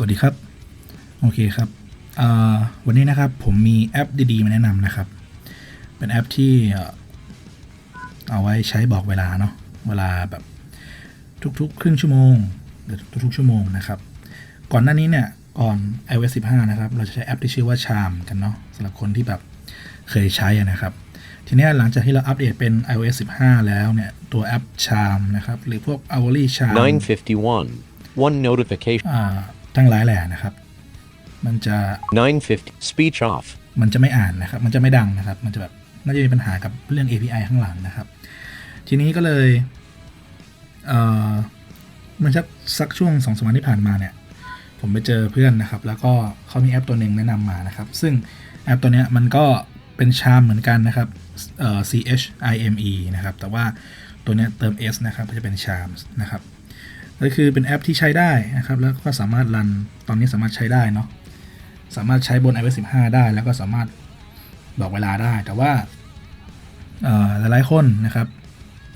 วัสดีครับ โอเคครับเอ่อวันนี้นะครับผมมีแอปดีๆ มาแนะนำนะครับ เป็นแอปที่เอ่อเอาไว้ใช้บอกเวลาเนาะเวลาแบบทุกๆ ครึ่งชั่วโมงหรือทุกๆชั่วโมงนะครับ ก่อนหน้านี้เนี่ยก่อน iOS 15 นะครับ เราจะใช้แอปที่ชื่อว่า Charm กันเนาะสำหรับคนที่แบบเคยใช้อะนะครับ ทีเนี้ยหลังจากที่เราอัปเดตเป็น iOS 15 แล้วเนี่ย ตัวแอป Charm นะครับ หรือพวก Hourly Charm 951. One notification. อ่าทั้งหลายแหล่นะครับ มันจะ 950. Speech off. มันจะไม่อ่านนะครับ มันจะไม่ดังนะครับ มันจะแบบน่าจะมีปัญหากับเรื่อง API ข้างหลังนะครับ ทีนี้ก็เลยเอ่อมันสักสักช่วงสองสามวันที่ผ่านมาเนี่ย ผมไปเจอเพื่อนนะครับ แล้วก็เขามีแอปตัวหนึ่งแนะนำมานะครับ ซึ่งแอปตัวเนี้ยมันก็เป็นชามเหมือนกันนะครับเอ่อ C H I M E นะครับ แต่ว่าตัวเนี้ยเติม S นะครับ ก็จะเป็น Charms นะครับ ก็คือเป็นแอปที่ใช้ได้นะครับ แล้วก็สามารถรันตอนนี้สามารถใช้ได้เนาะสามารถใช้บน iOS 15 ได้ แล้วก็สามารถบอกเวลาได้ แต่ว่าหลายๆคนนะครับ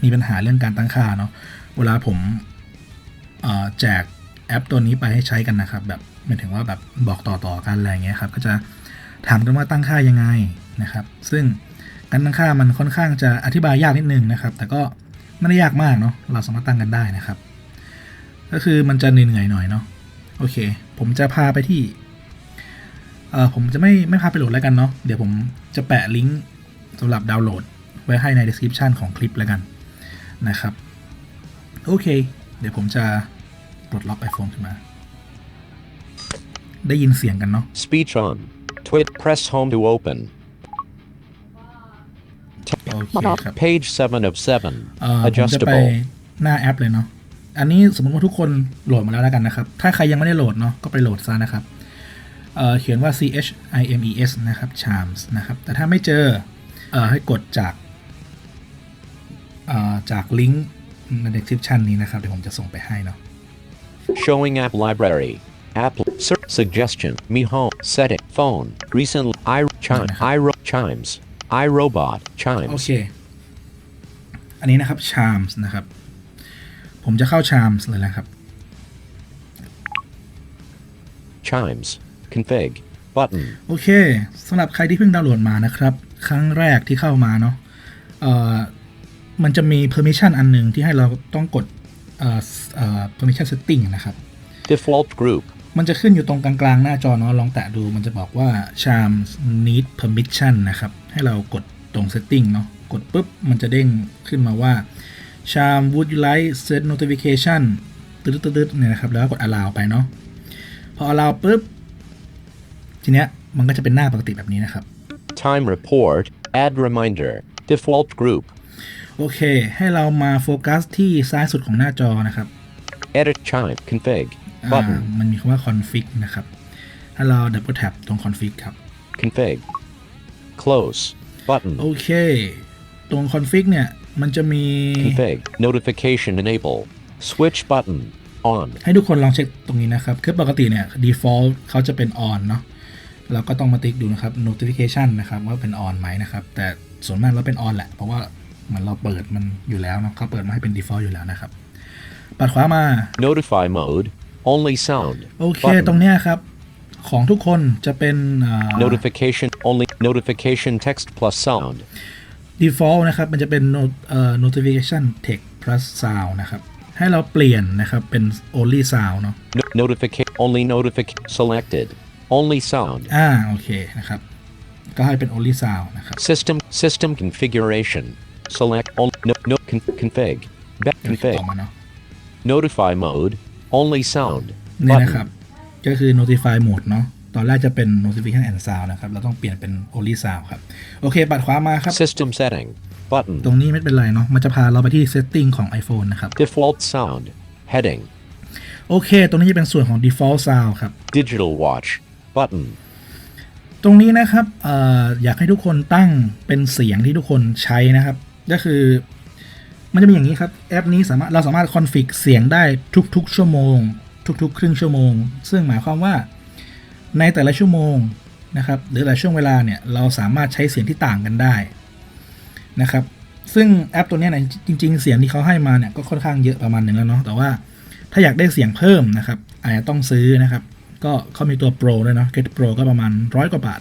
มีปัญหาเรื่องการตั้งค่าเนาะเวลาผมแจกแอปตัวนี้ไปให้ใช้กันนะครับ แบบหมายถึงว่าแบบบอกต่อๆกันอะไรเงี้ยครับ ก็จะถามกันว่าตั้งค่ายังไงนะครับ ซึ่งการตั้งค่ามันค่อนข้างจะอธิบายยากนิดนึงนะครับ แต่ก็ไม่ได้ยากมากเนาะเราสามารถตั้งกันได้นะครับ ก็คือมันจะเหนื่อยๆหน่อยเนาะโอเค ผมจะพาไปที่เอ่อผมจะไม่ไม่พาไปโหลดแล้วกันเนาะเดี๋ยวผมจะแปะลิงก์สำหรับดาวน์โหลด ไว้ให้ใน description ของคลิปแล้วกันนะครับ โอเค เดี๋ยวผมจะปลดล็อก iPhone ขึ้นมา ได้ยินเสียงกันเนาะ Speech on. Twit. Press home to open. โอเคครับ Page 7 of เอ่อ 7. ผมจะไป Adjustable. หน้าแอปเลยเนาะ อันนี้สมมติว่าทุกคนโหลดมาแล้วแล้วกันนะครับ ถ้าใครยังไม่ได้โหลดเนาะก็ไปโหลดซะนะครับเอ่อเขียนว่า C H I M E S นะครับ Charms นะครับ แต่ถ้าไม่เจอเอ่อให้กดจากเอ่อจากลิงก์ใน description นี้นะครับ เดี๋ยวผมจะส่งไปให้เนาะ Showing app library. App. Search. Suggestion. Me home. Setting. Phone. Recent. I. Chime. I. Chimes. iRobot. โอ Chimes. เค อันนี้นะครับ Charms นะครับ ผมจะเข้า Charms เลยนะครับ Chimes. Config. Button. โอเคสำหรับใครที่เพิ่งดาวน์โหลดมานะครับ ครั้งแรกที่เข้ามาเนาะเอ่อมันจะมี permission อันหนึ่งที่ให้เราต้องกดเอ่อเอ่อ permission setting นะครับ Default group. มันจะขึ้นอยู่ตรงกลางๆ หน้าจอเนาะลองแตะดูมันจะบอกว่า charms need permission นะครับ ให้เรากดตรง setting เนาะกดปุ๊บ มันจะเด้งขึ้นมาว่า charm would you like set notification ตึ๊ดๆๆเนี่ยนะครับ แล้วก็กด allow ไปเนาะ พอ allow ปุ๊บ ทีเนี้ยมันก็จะเป็นหน้าปกติแบบนี้นะครับ Time report. Add reminder. Default group. โอเค ให้เรามาโฟกัสที่ซ้ายสุดของหน้าจอนะครับ Edit chime. Config. อ่า Button. มันมีคำว่า config นะครับ ถ้าเรา double tap ตรง config ครับ Config. Close. Button. โอเค ตรง config เนี่ย มันจะมี Config. Notification enable. Switch button. On. ให้ทุกคนลองเช็คตรงนี้นะครับคือปกติเนี่ย default เขาจะเป็น on เนาะเราก็ต้องมาติ๊กดูนะครับ notification นะครับว่าเป็น on ไหมนะครับ แต่ส่วนมากเราเป็น on แหละ เพราะว่าเหมือนเราเปิดมันอยู่แล้วเนาะเขาเปิดมาให้เป็น default อยู่แล้วนะครับ ปัดขวามา Notify mode. Only sound. โอเค Button. ตรงเนี้ยครับ ของทุกคนจะเป็นอ่า Notification. Only. Notification text plus sound. Default นะครับ มันจะเป็น not- เอ่อ notification text plus sound นะครับ ให้เราเปลี่ยนนะครับ เป็น only sound เนาะ No- notification. Only notification. Selected. Only sound. อ่า โอเค นะครับ ก็ให้เป็น only sound นะครับ System. System configuration. Select. On, no, no, con, config. Back โอเค config. ต่อมาเนาะ Notify mode. Only sound. เนี่ยนะครับ ก็คือ notify mode เนาะ ตอนแรกจะเป็น notification and sound นะครับ เราต้องเปลี่ยนเป็น only sound ครับ โอเค ปัดขวามาครับ System setting. Button. ตรงนี้ไม่เป็นไรเนาะ มันจะพาเราไปที่ setting ของ iPhone นะครับ Default sound. Heading. โอเค ตรงนี้จะเป็นส่วนของ default sound ครับ Digital watch. Button. ตรงนี้นะครับเอ่ออยากให้ทุกคนตั้งเป็นเสียงที่ทุกคนใช้นะครับ ก็คือมันจะมีอย่างนี้ครับ แอปนี้สามารถเราสามารถคอนฟิกเสียงได้ทุก ๆ ชั่วโมง ทุก ๆ ครึ่งชั่วโมง ซึ่งหมายความว่า ในแต่ละชั่วโมงนะครับหรือแต่ละช่วงเวลาเนี่ยเราสามารถใช้เสียงที่ต่างกันได้นะครับซึ่งแอปตัวเนี้ยเนะจริง ๆ เสียงที่เขาให้มาเนี่ยก็ค่อนข้างเยอะประมาณหนึ่งแล้วเนาะแต่ว่าถ้าอยากได้เสียงเพิ่มนะครับอาจจะต้องซื้อนะครับก็เขามีตัวโปรด้วยเนาะ Get Pro ก็ประมาณร้อยกว่าบาท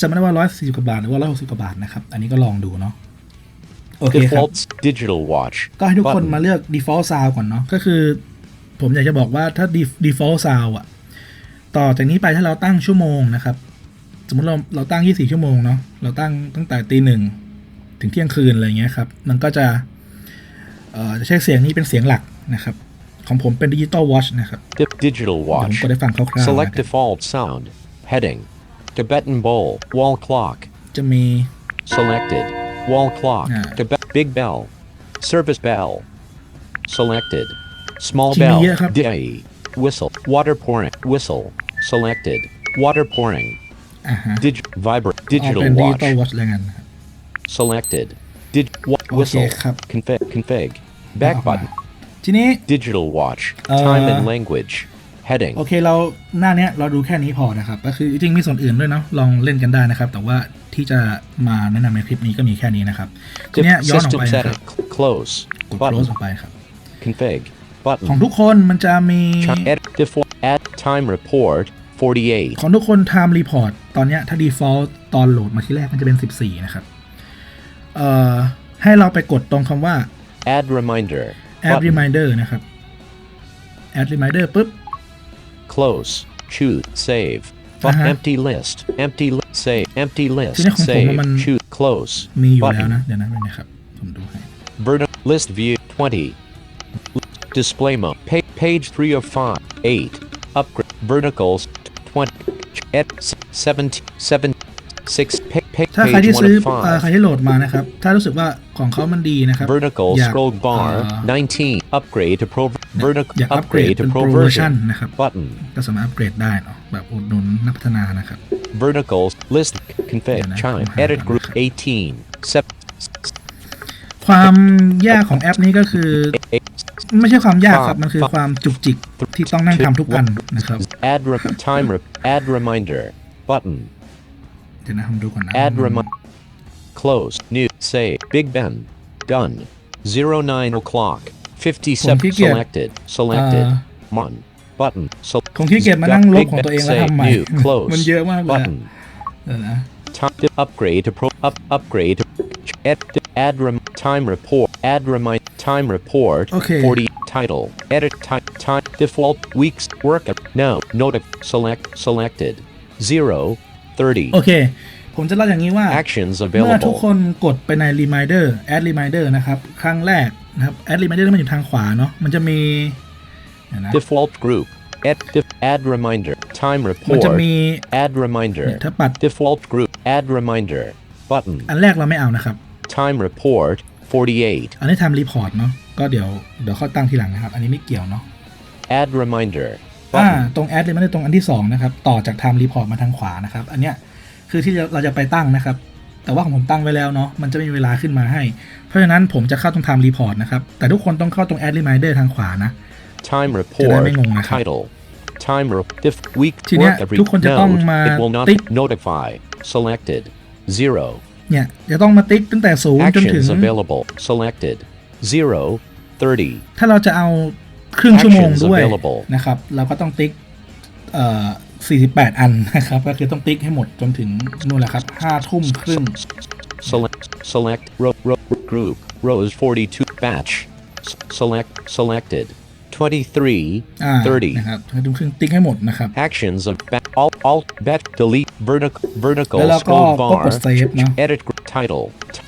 จะไม่ได้ว่าร้อยสี่สิบกว่าบาทหรือว่าร้อยหกสิบกว่าบาทนะครับอันนี้ก็ลองดูเนาะโอเคครับ Defaults digital watch. ก็ให้ทุกคน Button. มาเลือก default sound ก่อนเนาะก็คือ ผมอยากจะบอกว่าถ้า def- default sound อะ ต่อจากนี้ไปถ้าเราตั้งชั่วโมงนะครับ สมมติเราเราตั้ง 24 ชั่วโมงเนาะเราตั้งตั้งแต่ตีหนึ่งถึงเที่ยงคืนอะไรเงี้ยครับ มันก็จะเอ่อจะใช้เสียงนี้เป็นเสียงหลักนะครับ ของผมเป็นดิจิตอลวอชนะครับ Di- digital เดี๋ยวผม watch. ก็ได้ฟังคร่าวๆ Select นะครับ default sound. Heading. Tibetan bowl. Wall clock. จะมี Selected. Wall clock. Yeah. Tibet big bell. Service bell. Selected. Small ที่มี bell. เยอะครับ Day. Whistle. Water pouring. Whistle. Selected. Water pouring. อ่าฮะ Dig vibrate. เอา Digital เป็นดิจิ watch. ตอลวอชแล้วกันนะครับ Selected. Dig wa- โอเค whistle. ครับ Config. Config. Back เอามา button. ทีนี้ Digital watch. Uh, Time and language. Heading. โอเคเราหน้าเนี้ยเราดูแค่นี้พอนะครับ ก็คือจริงๆมีส่วนอื่นด้วยเนาะลองเล่นกันได้นะครับ แต่ว่าที่จะมาแนะนำในคลิปนี้ก็มีแค่นี้นะครับทีเนี้ย Dif- ย้อนออก system ไปนะครับ setting. Cl- Close. กด close Button. ออกไปครับ Config. ของ Button. ทุกคนมันจะมี Chi- Edit. Default. Add time report. 48. ของทุกคน time report ตอนเนี้ยถ้า default ตอนโหลดมาที่แรกมันจะเป็น 14 นะครับ เอ่อ ให้เราไปกดตรงคำว่า Add reminder. add Button. reminder นะครับ add reminder ปุ๊บ Close. Choose. Save. But Uh-huh. empty list. Empty list. Save. Empty list. ทีนี้ของผม Save. มัน Choose. Close. มีอยู่แล้ว Button. นะ เดี๋ยวนะเป็นนะครับ ผมดูให้ Verti- list view 20. Display mode. Pa- page 3 of 5. 8. Upgrade. Verticals 20. Ed 17. 7. 6. Pa- pa- ถ้าใคร page ที่1ซื้อ of เอ่อใคร 5. ที่โหลดมานะครับ ถ้ารู้สึกว่าของเขามันดีนะครับ Vertical อยาก scroll bar เอ่อ 19. Upgrade to pro. Vertical. อยากอัปเกรด Upgrade เป็ to น pro โปรเวอร์ชัน version. นะครับ Button. ก็สามารถอัปเกรดได้เนาะแบบอุดหนุนนักพัฒนานะครับ Verticals. List. Config. Yeah, Chime. nah, Edit nah, group nah. 18. 7. ความยากของแอปนี้ก็คือ ไม่ใช่ความยากครับ มันคือความจุกจิกที่ต้องนั่งทำทุกอันนะครับ Add rem- time rep- add reminder button. เดี๋ยวนะผมดูก่อนนะ Add reminder. Close. New. Save. Big Ben. Done. Zero nine o'clock. Fifty-seven. ผมขี้เกียจ Selected. Selected. อ่า Mon. Button. So. คงขี้เกียจมานั่งลบ Big ของ Ben. ตัวเองแล้ว Save. ทำใหม่ New. Close. มันเยอะมากเลยอะ Button. เดี๋ยวนะ Time to upgrade to pro. Up. Upgrade. to Add. Add rem. Time report. Add remind. Time report. Okay. Forty. Title. Edit. Time. Time. Default. Weeks. Work. No. Notif. Select. Selected. Zero. Thirty. โอเค ผมจะเล่าอย่างนี้ว่า Actions เมื่อทุก available. คนกดไปใน reminder add reminder นะครับ ครั้งแรกนะครับ add reminder มันอยู่ทางขวาเนาะมันจะมีเดี๋ยวนะ Default group. Add, def, add reminder. Time มันจะ report. มี Add reminder. เนี่ยถ้าปัด Default group. Add reminder. Button. อันแรกเราไม่เอานะครับ Time report. 48. อันนี้ทำรีพอร์ตเนาะก็เดี๋ยวเดี๋ยวค่อยตั้งทีหลังนะครับ อันนี้ไม่เกี่ยวเนาะ Add reminder. อ่า Button. ตรง add เลยไม่ได้ตรงอันที่ 2 นะครับ ต่อจาก time report มาทางขวานะครับ อันเนี้ยคือที่เราจะไปตั้งนะครับ แต่ว่าของผมตั้งไว้แล้วเนาะมันจะไม่มีเวลาขึ้นมาให้ เพราะฉะนั้นผมจะเข้าตรง time report นะครับ แต่ทุกคนต้องเข้าตรง add reminder ทางขวานะ Time จะ report. ได้ไม่งงนะครับ Title. Time rep. Def, week. ทีเนี้ย Work every ทุกคนจะต้อง node. มา It will not ติ๊ก notify. Selected. Zero. เนี่ยจะต้องมาติ๊กตั้งแต่ศูนย์จนถึง Actions available. Selected. Zero. 30. ถ้าเราจะเอาครึ่งชั่วโมง Actions ด้วย available นะครับ เราก็ต้องติ๊กเอ่อ48 อันนะครับ ก็คือต้องติ๊กให้หมดจนถึงนู่นแหละครับ5ทุ่มครึ่ง Select select row, row group rows 42 batch S- select selected 23อ่า30นะครับ5ทุ่มครึ่งติ๊กให้หมดนะครับ actions of ba- alt alt bet delete vertical vertical แล้วเราก็ scroll ก็ bar กด save เนอะ edit group title t-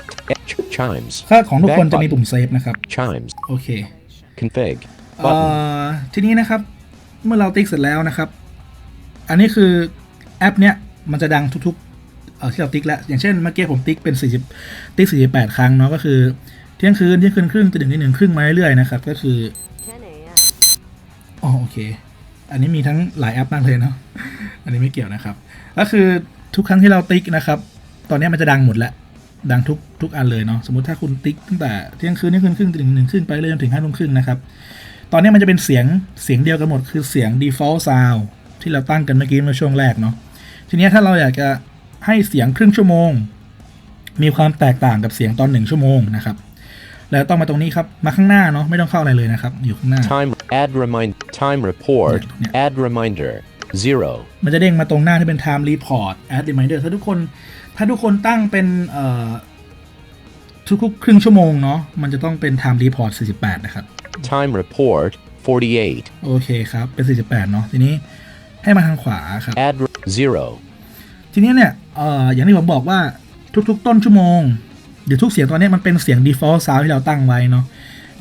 t- chimes ค่าของทุกคน Back จะมี button ปุ่มเซฟนะครับ chimes โอเค config เอ่ button อทีนี้นะครับ เมื่อเราติ๊กเสร็จแล้วนะครับ อันนี้คือแอปเนี้ยมันจะดังทุกๆเอ่อที่เราติ๊กแล้ว อย่างเช่นเมื่อกี้ผมติ๊กเป็น 40 ติ๊ก 48 ครั้งเนาะก็คือเที่ยงคืนเที่ยงคืนครึ่งตีหนึ่งตีหนึ่งครึ่งมาเรื่อยๆนะครับ ก็คือ10 a.m. อ๋อโอเค อันนี้มีทั้งหลายแอปมากเลยเนาะ อันนี้ไม่เกี่ยวนะครับ ก็คือทุกครั้งที่เราติ๊กนะครับ ตอนนี้มันจะดังหมดแล้ว ดังทุกทุกอันเลยเนาะ สมมติถ้าคุณติ๊กตั้งแต่เที่ยงคืนเที่ยงคืนครึ่งถึงหนึ่งครึ่งไปเรื่อยจนถึงห้าทุ่มครึ่งนะครับ ตอนนี้มันจะเป็นเสียงเสียงเดียวกันหมด คือเสียง default sound ที่เราตั้งกันเมื่อกี้เมื่อช่วงแรกเนาะ ทีนี้ถ้าเราอยากจะให้เสียงครึ่งชั่วโมง มีความแตกต่างกับเสียงตอนหนึ่งชั่วโมงนะครับแล้วต้องมาตรงนี้ครับ มาข้างหน้าเนาะไม่ต้องเข้าอะไรเลยนะครับ อยู่ข้างหน้า time add remind time report Yeah, yeah. add reminder 0. มันจะเด้งมาตรงหน้าที่เป็น time report add reminder ถ้าทุกคน ถ้าทุกคนตั้งเป็นเอ่อทุกๆครึ่งชั่วโมงเนาะ มันจะต้องเป็น time report 48 นะครับ Time report 48. โอเคครับ เป็น 48 เนาะ ทีนี้ให้มาทางขวาครับ Add re- 0. ทีนี้เนี่ยเอ่ออย่างที่ผมบอกว่าทุกๆ ต้นชั่วโมงเดี๋ยวทุกเสียงตอนนี้มันเป็นเสียง default sound ที่เราตั้งไว้เนาะ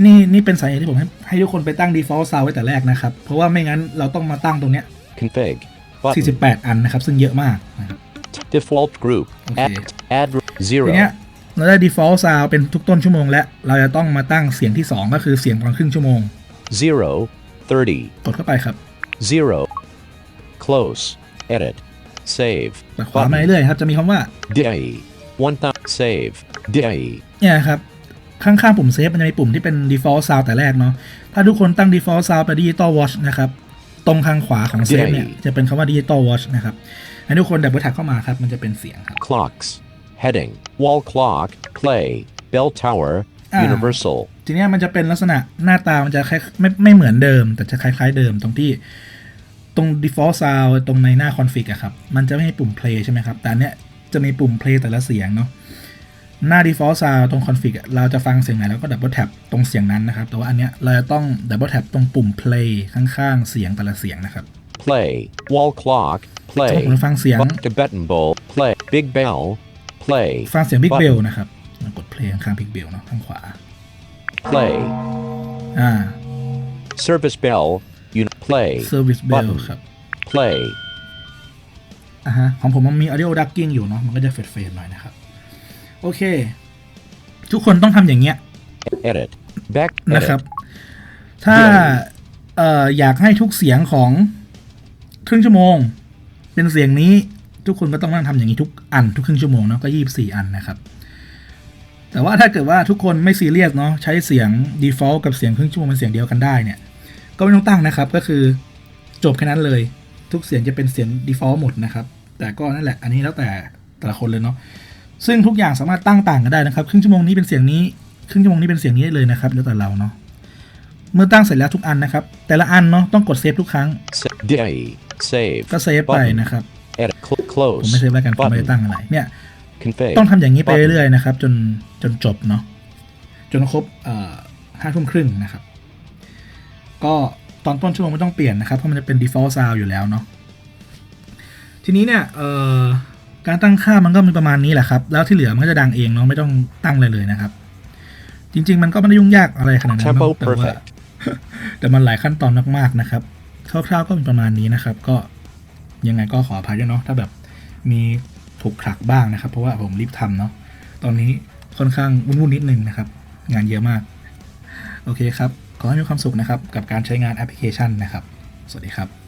นี่นี่เป็นสาเหตุที่ผมให้ให้ทุกคนไปตั้ง default sound ไว้แต่แรกนะครับ เพราะว่าไม่งั้นเราต้องมาตั้งตรงเนี้ย Config. Button. 48 อันนะครับ ซึ่งเยอะมากนะครับ Default group. Okay. Add, add re- ทีเนี้ย 0. เราได้ default sound เป็นทุกต้นชั่วโมงแล้วเราจะต้องมาตั้งเสียงที่ 2 ก็คือเสียงตอนครึ่งชั่วโมง 0. 30. กดเข้าไปครับ 0. Close. Edit. Save. ปัดขวามาเรื่อยๆครับ จะมีคำว่า Day. 1000. Save. Day. เนี่ยครับ ข้างๆ ปุ่มเซฟมันจะมีปุ่มที่เป็น default sound แต่แรกเนาะถ้าทุกคนตั้ง default sound ไป digital watch นะครับ ตรงข้างขวาของเซฟเนี่ยจะเป็นคำว่า digital watch นะครับให้ทุกคนดับเบิลแท็กเข้ามาครับ มันจะเป็นเสียงครับ Clocks. Heading. Wall clock. Play. Bell tower. Ah. Universal. ทีเนี้ยมันจะเป็นลักษณะหน้าตามันจะคล้ายไม่ไม่เหมือนเดิม แต่จะคล้าย ๆ เดิมตรงที่ตรง default sound ตรงในหน้า config อะครับ มันจะไม่ให้ปุ่ม play ใช่ไหมครับ แต่อันเนี้ยจะมีปุ่ม play แต่ละเสียงเนาะ หน้า default sound ตรง config อะเราจะฟังเสียงไหนแล้วก็ double tap ตรงเสียงนั้นนะครับ แต่ว่าอันเนี้ยเราจะต้อง double tap ตรงปุ่ม play ข้างๆ เสียงแต่ละเสียงนะครับ Play. Wall clock. สมม Play. ติผมฟังเสียง But- Tibetan bowl. Play. Big bell. Play. ฟังเสียง big Button. bell นะครับเรากด play ข้างๆ big bell เนาะข้างขวา Play. อ่า Service bell. Un- play. service bell Button. ครับ Play. อ่าฮะของผมมันมี audio ducking อยู่เนาะมันก็จะเฟดๆหน่อยนะครับ โอเค ทุกคนต้องทำอย่างเงี้ย Edit. Back. นะครับ Edit. ถ้าเดี๋ยวเอ่ออยากให้ทุกเสียงของครึ่งชั่วโมง เป็นเสียงนี้ทุกคนก็ต้องนั่งทำอย่างนี้ทุกอันทุกครึ่งชั่วโมงเนาะก็ยี่บสี่อันนะครับ แต่ว่าถ้าเกิดว่าทุกคนไม่ซีเรียสเนาะใช้เสียง default กับเสียงครึ่งชั่วโมงเป็นเสียงเดียวกันได้เนี่ย ก็ไม่ต้องตั้งนะครับ ก็คือจบแค่นั้นเลย ทุกเสียงจะเป็นเสียง default หมดนะครับ แต่ก็นั่นแหละ อันนี้แล้วแต่แต่ละคนเลยเนาะ ซึ่งทุกอย่างสามารถตั้งต่างกันได้นะครับ ครึ่งชั่วโมงนี้เป็นเสียงนี้ ครึ่งชั่วโมงนี้เป็นเสียงนี้ได้เลยนะครับ แล้วแต่เราเนาะ เมื่อตั้งเสร็จแล้วทุกอันนะครับ แต่ละอันเนาะต้องกดเซฟทุกครั้ง Sa- Day. Save. ก็เซฟไป Button. นะครับ Edit. Cl- ผม close. ไม่เซฟแล้วกันผมไม่ได้ Button. ตั้งอะไร เนี่ย Config. ต้องทำอย่างนี้ไป Button. เรื่อยๆนะครับ จนจนจบเนาะ จนครบเอ่อห้าทุ่มครึ่งนะครับ ก็ตอนต้นชั่วโมงไม่ต้องเปลี่ยนนะครับ เพราะมันจะเป็น default sound อยู่แล้วเนาะ ทีนี้เนี่ย เอ่อ การตั้งค่ามันก็มีประมาณนี้แหละครับ แล้วที่เหลือมันก็จะดังเองเนาะไม่ต้องตั้งเลยเลยนะครับ จริง ๆ มันก็ไม่ได้ยุ่งยากอะไรขนาดนั้น Tempo เนาะแต่ว่า perfect. แต่มันหลายขั้นตอนมากๆนะครับคร่าวๆก็เป็นประมาณนี้นะครับ ก็ยังไงก็ขออภัยด้วยเนาะถ้าแบบมีถูกขลักบ้างนะครับ เพราะว่าผมรีบทำเนาะตอนนี้ค่อนข้างวุ่นๆนิดนึงนะครับ งานเยอะมาก โอเคครับ ขอให้มีความสุขนะครับ กับการใช้งานแอปพลิเคชันนะครับ สวัสดีครับ